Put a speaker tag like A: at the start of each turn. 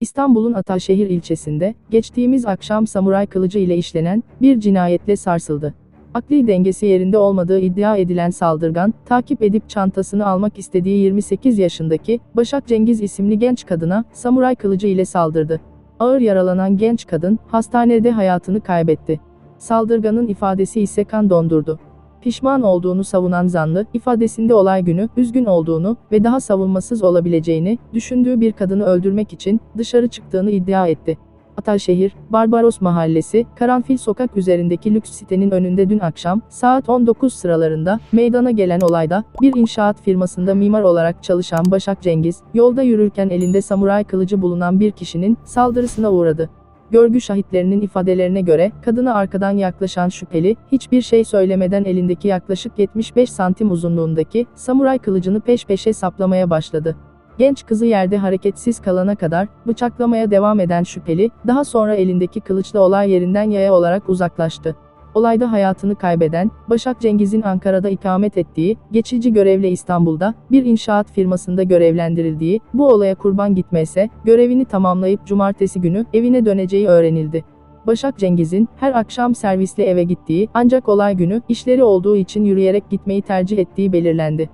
A: İstanbul'un Ataşehir ilçesinde, geçtiğimiz akşam samuray kılıcı ile işlenen bir cinayetle sarsıldı. Akli dengesi yerinde olmadığı iddia edilen saldırgan, takip edip çantasını almak istediği 28 yaşındaki Başak Cengiz isimli genç kadına samuray kılıcı ile saldırdı. Ağır yaralanan genç kadın hastanede hayatını kaybetti. Saldırganın ifadesi ise kan dondurdu. Pişman olduğunu savunan zanlı, ifadesinde olay günü üzgün olduğunu ve daha savunmasız olabileceğini düşündüğü bir kadını öldürmek için dışarı çıktığını iddia etti. Ataşehir, Barbaros Mahallesi, Karanfil Sokak üzerindeki lüks sitenin önünde dün akşam saat 19 sıralarında meydana gelen olayda bir inşaat firmasında mimar olarak çalışan Başak Cengiz, yolda yürürken elinde samuray kılıcı bulunan bir kişinin saldırısına uğradı. Görgü şahitlerinin ifadelerine göre kadına arkadan yaklaşan şüpheli hiçbir şey söylemeden elindeki yaklaşık 75 santim uzunluğundaki samuray kılıcını peş peşe saplamaya başladı. Genç kızı yerde hareketsiz kalana kadar bıçaklamaya devam eden şüpheli, daha sonra elindeki kılıçla olay yerinden yaya olarak uzaklaştı. Olayda hayatını kaybeden, Başak Cengiz'in Ankara'da ikamet ettiği, geçici görevle İstanbul'da, bir inşaat firmasında görevlendirildiği, bu olaya kurban gitmese, görevini tamamlayıp cumartesi günü evine döneceği öğrenildi. Başak Cengiz'in her akşam servisle eve gittiği, ancak olay günü işleri olduğu için yürüyerek gitmeyi tercih ettiği belirlendi.